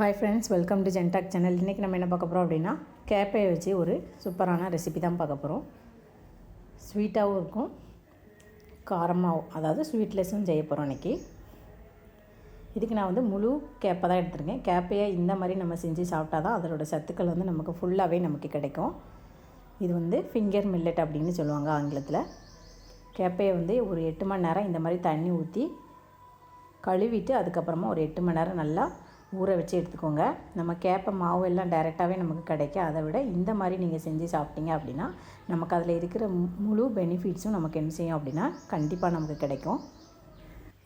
Hi friends welcome to ஜென்டாக் channel இன்றைக்கி நம்ம என்ன பார்க்க போகிறோம் அப்படின்னா கேப்பையை வச்சு ஒரு சூப்பரான ரெசிபி தான் பார்க்க போகிறோம் ஸ்வீட்டாகவும் இருக்கும் காரமாகவும் அதாவது ஸ்வீட்லெஸ்ஸும் செய்ய போகிறோம் இன்றைக்கி இதுக்கு நான் வந்து முழு கேப்பை தான் எடுத்துருக்கேன். கேப்பையை இந்த மாதிரி நம்ம செஞ்சு சாப்பிட்டா தான் அதோட சத்துக்கள் வந்து நமக்கு ஃபுல்லாகவே நமக்கு கிடைக்கும். இது வந்து ஃபிங்கர் மில்லட் அப்படின்னு சொல்லுவாங்க ஆங்கிலத்தில். கேப்பையை வந்து ஒரு எட்டு மணி நேரம் இந்த மாதிரி தண்ணி ஊற்றி கழுவிட்டு அதுக்கப்புறமா ஒரு எட்டு மணி நேரம் நல்லா ஊற வச்சு எடுத்துக்கோங்க. நம்ம கேப்ப மாவு எல்லாம் டைரெக்டாகவே நமக்கு கிடைக்கும் அதை விட இந்த மாதிரி நீங்கள் செஞ்சு சாப்பிட்டீங்க அப்படின்னா நமக்கு அதில் இருக்கிற முழு பெனிஃபிட்ஸும் நமக்கு என்ன செய்யும் அப்படின்னா கண்டிப்பாக நமக்கு கிடைக்கும்.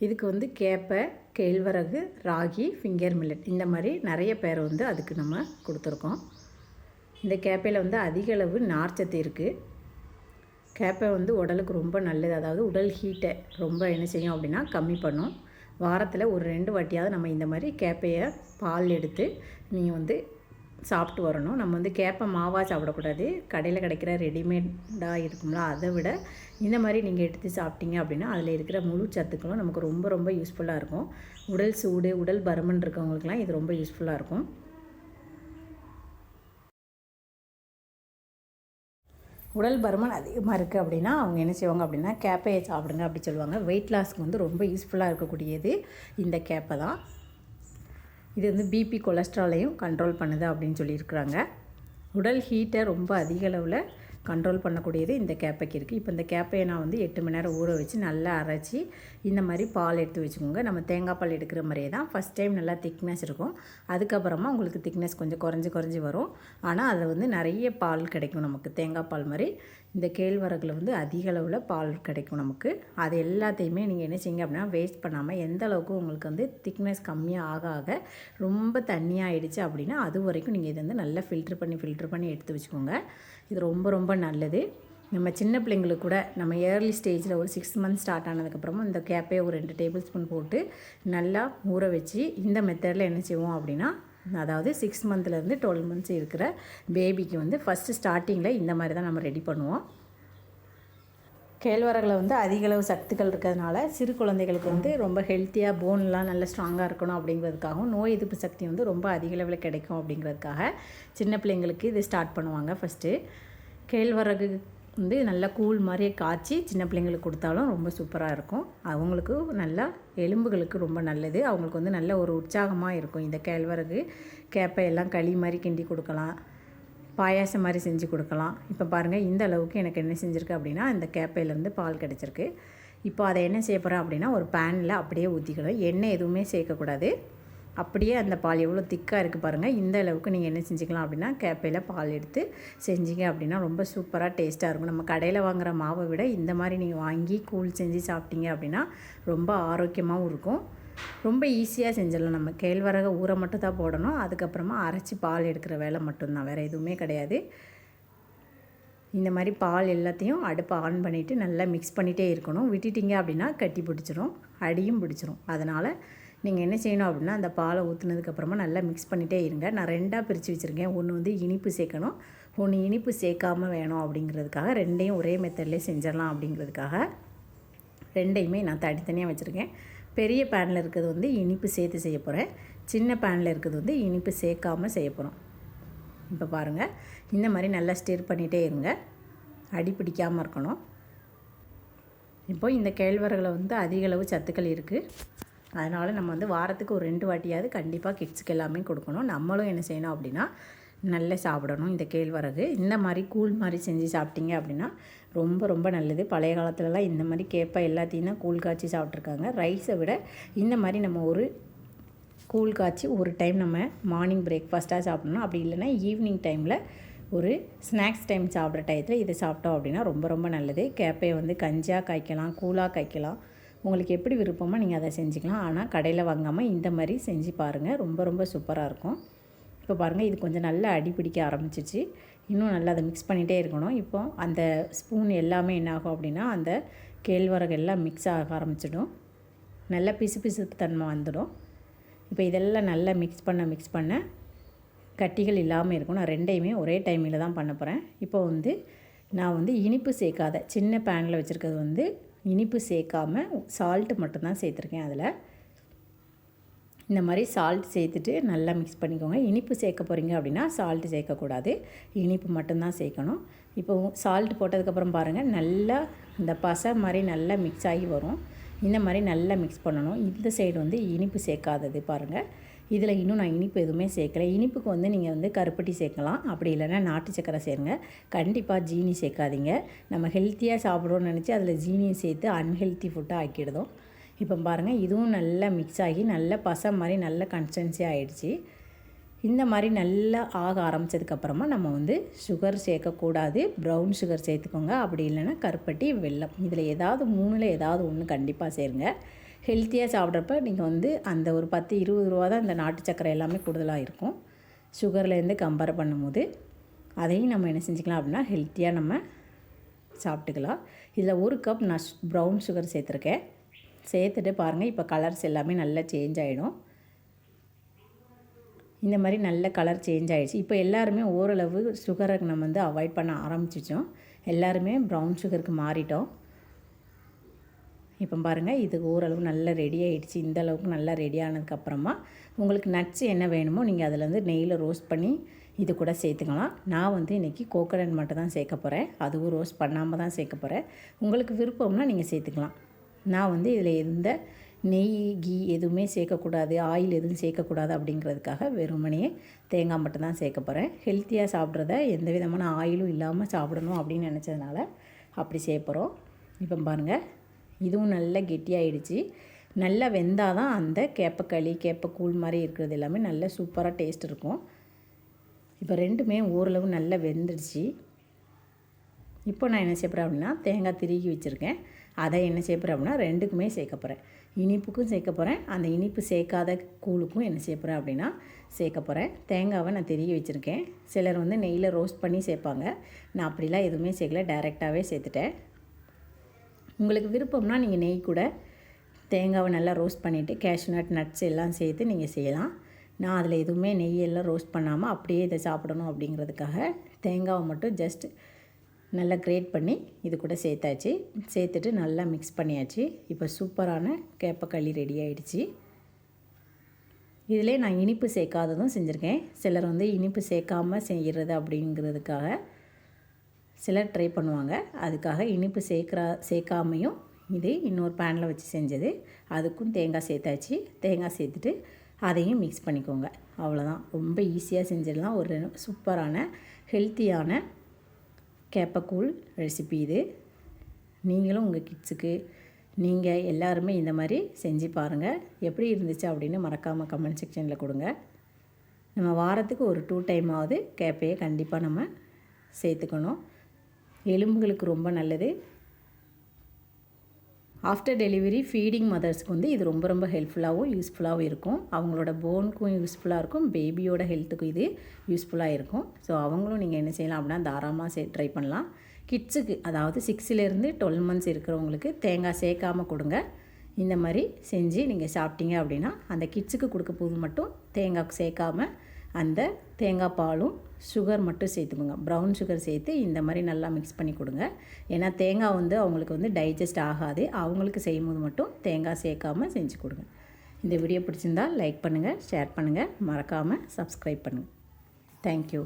இதுக்கு வந்து கேப்பை கேழ்வரகு ராகி ஃபிங்கர் மில்லட் இந்த மாதிரி நிறைய பேர் வந்து அதுக்கு நம்ம கொடுத்துருக்கோம். இந்த கேப்பையில் வந்து அதிக அளவு நார்ச்சத்து இருக்குது கேப்பை வந்து உடலுக்கு ரொம்ப நல்லது. அதாவது உடல் ஹீட்டை ரொம்ப என்ன செய்யும் அப்படின்னா கம்மி பண்ணும். வாரத்தில் ஒரு ரெண்டு வாட்டியாவது நம்ம இந்த மாதிரி கேப்பையை பால் எடுத்து நீங்கள் வந்து சாப்பிட்டு வரணும். நம்ம வந்து கேப்பை மாவாக சாப்பிடக்கூடாது. கடையில் கிடைக்கிற ரெடிமேடாக இருக்கும்ல அதை விட இந்த மாதிரி நீங்கள் எடுத்து சாப்பிட்டீங்க அப்படின்னா அதில் இருக்கிற முழு சத்துக்களும் நமக்கு ரொம்ப ரொம்ப யூஸ்ஃபுல்லாக இருக்கும். உடல் சூடு உடல் பருமன் இருக்கவங்களுக்குலாம் இது ரொம்ப யூஸ்ஃபுல்லாக இருக்கும். உடல் பருமன் அதிகமாக இருக்குது அப்படின்னா அவங்க என்ன செய்வாங்க அப்படின்னா கேப்பையை சாப்பிடுங்க அப்படி சொல்லுவாங்க. வெயிட் லாஸ்க்கு வந்து ரொம்ப யூஸ்ஃபுல்லாக இருக்கக்கூடியது இந்த கேப்பை தான். இது வந்து பிபி கொலஸ்ட்ராலையும் கண்ட்ரோல் பண்ணுது அப்படின்னு சொல்லியிருக்கிறாங்க. உடல் ஹீட்டை ரொம்ப அதிக அளவில் கண்ட்ரோல் பண்ணக்கூடியது இந்த கேப்பைக்கு இருக்குது இப்போ இந்த கேப்பையை நான் வந்து எட்டு மணி நேரம் ஊற வச்சு நல்லா அரைச்சி இந்த மாதிரி பால் எடுத்து வச்சுக்கோங்க. நம்ம தேங்காய் பால் எடுக்கிற மாதிரியே தான். ஃபஸ்ட் டைம் நல்லா திக்னஸ் இருக்கும். அதுக்கப்புறமா உங்களுக்கு திக்னஸ் கொஞ்சம் குறைஞ்சி குறைஞ்சி வரும். ஆனால் அதில் வந்து நிறைய பால் கிடைக்கும் நமக்கு. தேங்காய் பால் மாதிரி. இந்த கேழ்வரகில் வந்து அதிக அளவில் பால் கிடைக்கும் நமக்கு. அது எல்லாத்தையுமே நீங்கள் என்ன செய்யுங்க அப்படின்னா வேஸ்ட் பண்ணாமல் எந்த அளவுக்கு உங்களுக்கு வந்து திக்னஸ் கம்மியாக ஆக ஆக ரொம்ப தண்ணியாகிடுச்சு அப்படின்னா அது வரைக்கும் நீங்கள் இதை வந்து நல்லா ஃபில்ட்ரு பண்ணி ஃபில்ட்ரு பண்ணி எடுத்து வச்சுக்கோங்க. இது ரொம்ப ரொம்ப நல்லது. நம்ம சின்ன பிள்ளைங்களுக்கு கூட நம்ம ஏர்லி ஸ்டேஜில் ஒரு சிக்ஸ் மந்த்ஸ் ஸ்டார்ட் ஆனதுக்கப்புறமா இந்த கேப்பையை ஒரு ரெண்டு டேபிள் ஸ்பூன் போட்டு நல்லா ஊற வச்சு இந்த மெத்தடில் என்ன செய்வோம் அப்படின்னா அதாவது சிக்ஸ் மந்த்லேருந்து டுவெல் மந்த்ஸ் இருக்கிற பேபிக்கு வந்து ஃபஸ்ட்டு ஸ்டார்டிங்கில் இந்த மாதிரி தான் நம்ம ரெடி பண்ணுவோம். கேழ்வரகில் வந்து அதிகளவு சத்துக்கள் இருக்கிறதுனால சிறு குழந்தைகளுக்கு வந்து ரொம்ப ஹெல்த்தியாக போன்லாம் நல்ல ஸ்ட்ராங்காக இருக்கணும் அப்படிங்கிறதுக்காகவும் நோய் எதிர்ப்பு சக்தி வந்து ரொம்ப அதிகளவில் கிடைக்கும் அப்படிங்கிறதுக்காக சின்ன பிள்ளைங்களுக்கு இது ஸ்டார்ட் பண்ணுவாங்க ஃபஸ்ட்டு கேழ்வரகு வந்து நல்லா கூழ் மாதிரியே காய்ச்சி சின்ன பிள்ளைங்களுக்கு கொடுத்தாலும் ரொம்ப சூப்பராக இருக்கும். அவங்களுக்கு நல்லா எலும்புகளுக்கு ரொம்ப நல்லது. அவங்களுக்கு வந்து நல்ல ஒரு உற்சாகமாக இருக்கும். இந்த கேழ்வரகு கேப்பை எல்லாம் களி மாதிரி கிண்டி கொடுக்கலாம். பாயாசம் மாதிரி செஞ்சு கொடுக்கலாம். இப்போ பாருங்கள் இந்த அளவுக்கு எனக்கு என்ன செஞ்சுருக்கு அப்படின்னா இந்த கேப்பையிலேருந்து பால் கிடச்சிருக்கு. இப்போ அதை என்ன செய்ய போகிறேன் அப்படின்னா ஒரு பேனில் அப்படியே ஊற்றிக்கணும் எண்ணெய் எதுவுமே சேர்க்கக்கூடாது. அப்படியே அந்த பால் எவ்வளோ திக்காக இருக்குது பாருங்கள் இந்த அளவுக்கு நீங்கள் என்ன செஞ்சுக்கலாம் அப்படின்னா கேப்பையில் பால் எடுத்து செஞ்சீங்க அப்படின்னா ரொம்ப சூப்பராக டேஸ்ட்டாக இருக்கும். நம்ம கடையில் வாங்குகிற மாவை விட இந்த மாதிரி நீங்கள் வாங்கி கூழ் செஞ்சு சாப்பிட்டீங்க அப்படின்னா ரொம்ப ஆரோக்கியமாகவும் இருக்கும். ரொம்ப ஈஸியாக செஞ்சிடலாம். நம்ம கேழ்வரக ஊற மட்டும் தான் போடணும். அதுக்கப்புறமா அரைச்சி பால் எடுக்கிற வேலை மட்டும்தான். வேறு எதுவுமே கிடையாது. இந்த மாதிரி பால் எல்லாத்தையும் அடுப்பை ஆன் பண்ணிவிட்டு நல்லா மிக்ஸ் பண்ணிகிட்டே இருக்கணும். விட்டுட்டிங்க அப்படின்னா கட்டி பிடிச்சிரும். அடியும் பிடிச்சிரும். அதனால் நீங்கள் என்ன செய்யணும் அப்படின்னா அந்த பாலை ஊற்றுனதுக்கப்புறமா நல்லா மிக்ஸ் பண்ணிகிட்டே இருங்க. நான் ரெண்டாக பிரித்து வச்சுருக்கேன். ஒன்று வந்து இனிப்பு சேர்க்கணும். ஒன்று இனிப்பு சேர்க்காம வேணும் அப்படிங்கிறதுக்காக ரெண்டையும் ஒரே மெத்தட்லேயே செஞ்சிடலாம் அப்படிங்கிறதுக்காக ரெண்டையுமே நான் தனித்தனியாக வச்சுருக்கேன். பெரிய பேனில் இருக்கிறது வந்து இனிப்பு சேர்த்து செய்ய போகிறேன் சின்ன பேனில் இருக்கிறது வந்து இனிப்பு சேர்க்காம செய்ய போகிறோம் இப்போ பாருங்கள் இந்த மாதிரி நல்லா ஸ்டிர் பண்ணிகிட்டே இருங்க. அடி பிடிக்காமல் இருக்கணும். இப்போ இந்த கேழ்வரகில் வந்து அதிகளவு சத்துக்கள் இருக்குது அதனால் நம்ம வந்து வாரத்துக்கு ஒரு ரெண்டு வாட்டியாவது கண்டிப்பாக கிட்ஸுக்கு எல்லாமே கொடுக்கணும். நம்மளும் என்ன செய்யணும் அப்படின்னா நல்லா சாப்பிடணும். இந்த கேழ்வரகு இந்த மாதிரி கூழ் மாதிரி செஞ்சு சாப்பிட்டீங்க அப்படின்னா ரொம்ப ரொம்ப நல்லது. பழைய காலத்துலலாம் இந்த மாதிரி கேப்பாக எல்லாத்தையும் தான் கூழ் காய்ச்சி சாப்பிட்ருக்காங்க ரைஸை விட இந்த மாதிரி நம்ம ஒரு கூழ் காய்ச்சி ஒரு டைம் நம்ம மார்னிங் பிரேக்ஃபாஸ்ட்டாக சாப்பிடணும். அப்படி இல்லைன்னா ஈவினிங் டைமில் ஒரு ஸ்நாக்ஸ் டைம் சாப்பிட்ற டயத்தில் இதை சாப்பிட்டோம் அப்படின்னா ரொம்ப ரொம்ப நல்லது. கேப்பையை வந்து கஞ்சியாக காய்க்கலாம் கூழாக காய்க்கலாம். உங்களுக்கு எப்படி விருப்பமோ நீங்கள் அதை செஞ்சுக்கலாம். ஆனால் கடையில் வாங்காமல் இந்த மாதிரி செஞ்சு பாருங்கள் ரொம்ப ரொம்ப சூப்பராக இருக்கும். இப்போ பாருங்கள் இது கொஞ்சம் நல்லா அடி பிடிக்க ஆரம்பிச்சிச்சு. இன்னும் நல்லா அதை மிக்ஸ் பண்ணிகிட்டே இருக்கணும். இப்போ அந்த ஸ்பூன் எல்லாமே என்னாகும் அப்படின்னா அந்த கேழ்வரகு எல்லாம் மிக்ஸ் ஆக ஆரம்பிச்சிடும். நல்லா பிசு பிசுப்பு தன்மை வந்துடும். இப்போ இதெல்லாம் நல்லா மிக்ஸ் பண்ண மிக்ஸ் பண்ண கட்டிகள் இல்லாமல் இருக்கும் நான் ரெண்டையுமே ஒரே டைமில் தான் பண்ண போகிறேன் இப்போ வந்து நான் வந்து இனிப்பு சேர்க்காத சின்ன பேனில் வச்சுருக்கிறது வந்து இனிப்பு சேர்க்காம சால்ட்டு மட்டும்தான் சேர்த்துருக்கேன் அதில். இந்த மாதிரி சால்ட் சேர்த்துட்டு நல்லா மிக்ஸ் பண்ணிக்கோங்க. இனிப்பு சேர்க்க போகிறீங்க அப்படின்னா சால்ட்டு சேர்க்கக்கூடாது. இனிப்பு மட்டும்தான் சேர்க்கணும். இப்போ சால்ட் போட்டதுக்கப்புறம் பாருங்கள் நல்லா இந்த பசை மாதிரி நல்லா மிக்ஸ் ஆகி வரும். இந்த மாதிரி நல்லா மிக்ஸ் பண்ணணும். இந்த சைடு வந்து இனிப்பு சேர்க்காதது பாருங்கள் இதில் இன்னும் நான் இனிப்பு எதுவுமே சேர்க்கல. இனிப்புக்கு வந்து நீங்கள் வந்து கருப்பட்டி சேர்க்கலாம். அப்படி இல்லைன்னா நாட்டு சக்கரை சேருங்க. கண்டிப்பாக ஜீனி சேர்க்காதீங்க. நம்ம ஹெல்த்தியாக சாப்பிட்றோன்னு நினச்சி அதில் ஜீனியை சேர்த்து அன்ஹெல்த்தி ஃபுட்டாக ஆக்கிடுதோம். இப்போ பாருங்கள் இதுவும் நல்லா மிக்ஸ் ஆகி நல்ல பசை மாதிரி நல்ல கன்சிஸ்டன்சி ஆகிடுச்சி இந்த மாதிரி நல்லா ஆக ஆரம்பித்ததுக்கப்புறமா நம்ம வந்து சுகர் சேர்க்கக்கூடாது. ப்ரௌன் சுகர் சேர்த்துக்கோங்க. அப்படி இல்லைன்னா கருப்பட்டி வெல்லம். இதில் ஏதாவது மூணில் ஏதாவது ஒன்று கண்டிப்பாக சேருங்க. ஹெல்த்தியாக சாப்பிட்றப்ப நீங்கள் வந்து அந்த ஒரு பத்து இருபது ரூபா தான் இந்த நாட்டு சக்கரை எல்லாமே கூடுதலாக இருக்கும். சுகர்லேருந்து கம்பேர் பண்ணும்போது அதையும் நம்ம என்ன செஞ்சுக்கலாம் அப்படின்னா ஹெல்த்தியாக நம்ம சாப்பிட்டுக்கலாம். இதில் ஒரு கப் நான் ப்ரௌன் சுகர் சேர்த்துருக்கேன். சேர்த்துட்டு பாருங்கள் இப்போ கலர்ஸ் எல்லாமே நல்லா சேஞ்ச் ஆகிடும். இந்த மாதிரி நல்ல கலர் சேஞ்ச் ஆகிடுச்சு. இப்போ எல்லாருமே ஓரளவு சுகரை நம்ம வந்து அவாய்ட் பண்ண ஆரம்பிச்சிச்சோம் எல்லாருமே ப்ரௌன் சுகருக்கு மாறிட்டோம். இப்போ பாருங்கள் இது ஓரளவு நல்லா ரெடி ஆகிடுச்சு இந்த அளவுக்கு நல்லா ரெடி ஆனதுக்கப்புறமா உங்களுக்கு நட்ஸ் என்ன வேணுமோ நீங்கள் அதில் வந்து நெய்யில் ரோஸ்ட் பண்ணி இது கூட சேர்த்துக்கலாம். நான் வந்து இன்றைக்கி கோகனட் மட்டும் தான் சேர்க்க போகிறேன் அதுவும் ரோஸ்ட் பண்ணாமல் தான் சேர்க்க போகிறேன் உங்களுக்கு விருப்பம்னா நீங்கள் சேர்த்துக்கலாம். நான் வந்து இதில் இருந்த நெய் கீ எதுவுமே சேர்க்கக்கூடாது ஆயில் எதுவும் சேர்க்கக்கூடாது அப்படிங்கிறதுக்காக வெறுமனையே தேங்காய் மட்டும் தான் சேர்க்க போகிறேன் ஹெல்த்தியாக சாப்பிட்றத எந்த விதமான ஆயிலும் இல்லாமல் சாப்பிடணும் அப்படின்னு நினச்சதுனால அப்படி சேர்ப்போகிறோம் இப்போ பாருங்கள் இதுவும் நல்லா கெட்டியாகிடுச்சு நல்லா வெந்தால் தான் அந்த கேப்பக்களி கேப்பக்கூழ் மாதிரி இருக்கிறது எல்லாமே நல்ல சூப்பராக டேஸ்ட் இருக்கும். இப்போ ரெண்டுமே ஓரளவு நல்லா வெந்துடுச்சு. இப்போ நான் என்ன செய்யப்படுறேன் அப்படின்னா தேங்காய் திருகி வச்சுருக்கேன். அதை என்ன செய்யப்படுறேன் அப்படின்னா ரெண்டுக்குமே சேர்க்க போகிறேன் இனிப்புக்கும் சேர்க்க போகிறேன் அந்த இனிப்பு சேர்க்காத கூழுக்கும் என்ன செய்ய போகிறேன் அப்படின்னா சேர்க்க போகிறேன் தேங்காவை நான் திருகி வச்சுருக்கேன். சிலர் வந்து நெய்யில் ரோஸ்ட் பண்ணி சேர்ப்பாங்க. நான் அப்படிலாம் எதுவுமே சேர்க்கல. டைரெக்டாகவே சேர்த்துட்டேன். உங்களுக்கு விருப்பம்னா நீங்கள் நெய் கூட தேங்காவை நல்லா ரோஸ்ட் பண்ணிவிட்டு கேஷ்நட் நட்ஸ் எல்லாம் சேர்த்து நீங்கள் செய்யலாம். நான் அதில் எதுவுமே நெய் எல்லாம் ரோஸ்ட் பண்ணாமல் அப்படியே இதை சாப்பிடணும் அப்படிங்கிறதுக்காக தேங்காவை மட்டும் ஜஸ்ட் நல்லா கிரேட் பண்ணி இது கூட சேர்த்தாச்சு. சேர்த்துட்டு நல்லா மிக்ஸ் பண்ணியாச்சு. இப்போ சூப்பரான கேப்பக்களி ரெடி ஆகிடுச்சு இதிலே நான் இனிப்பு சேர்க்காததும் செஞ்சுருக்கேன். சிலர் வந்து இனிப்பு சேர்க்காமல் செய்கிறது அப்படிங்கிறதுக்காக சிலர் ட்ரை பண்ணுவாங்க. அதுக்காக இனிப்பு சேர்க்குறா சேர்க்காமையும் இது இன்னொரு பேனில் வச்சு செஞ்சது. அதுக்கும் தேங்காய் சேர்த்தாச்சு. தேங்காய் சேர்த்துட்டு அதையும் மிக்ஸ் பண்ணிக்கோங்க. அவ்வளோதான் ரொம்ப ஈஸியாக செஞ்சிடலாம். ஒரு சூப்பரான ஹெல்த்தியான கேப்பக்கூழ் ரெசிபி இது. நீங்களும் உங்கள் கிட்ஸுக்கு நீங்கள் எல்லாருமே இந்த மாதிரி செஞ்சு பாருங்கள் எப்படி இருந்துச்சு அப்படின்னு மறக்காமல் கமெண்ட் செக்ஷனில் கொடுங்க. நம்ம வாரத்துக்கு ஒரு டூ டைமாவது கேப்பையை கண்டிப்பாக நம்ம சேர்த்துக்கணும். எலும்புகளுக்கு ரொம்ப நல்லது. ஆஃப்டர் டெலிவரி ஃபீடிங் மதர்ஸ்க்கு வந்து இது ரொம்ப ரொம்ப ஹெல்ப்ஃபுல்லாகவும் யூஸ்ஃபுல்லாகவும் இருக்கும். அவங்களோட போனுக்கும் யூஸ்ஃபுல்லாக இருக்கும். பேபியோட ஹெல்த்துக்கும் இது யூஸ்ஃபுல்லாக இருக்கும். ஸோ அவங்களும் நீங்கள் என்ன செய்யலாம் அப்படின்னா தாராளமாக சே ட்ரை பண்ணலாம். கிட்ஸுக்கு அதாவது சிக்ஸ்லேருந்து டுவெல் மந்த்ஸ் இருக்கிறவங்களுக்கு தேங்காய் சேர்க்காமல் கொடுங்க. இந்த மாதிரி செஞ்சு நீங்கள் சாப்பிட்டீங்க அப்படின்னா அந்த கிட்ஸுக்கு கொடுக்க போது மட்டும் தேங்காய் சேர்க்காமல் அந்த தேங்காய் பாலும் சுகர் மட்டும் சேர்த்துக்கோங்க. ப்ரௌன் சுகர் சேர்த்து இந்த மாதிரி நல்லா மிக்ஸ் பண்ணி கொடுங்க. ஏன்னா தேங்காய் வந்து அவங்களுக்கு வந்து டைஜஸ்ட் ஆகாது. அவங்களுக்கு செய்யும்போது மட்டும் தேங்காய் சேர்க்காமல் செஞ்சு கொடுங்க. இந்த வீடியோ பிடிச்சிருந்தால் லைக் பண்ணுங்கள் ஷேர் பண்ணுங்கள் மறக்காமல் சப்ஸ்கிரைப் பண்ணுங்கள் தேங்க்யூ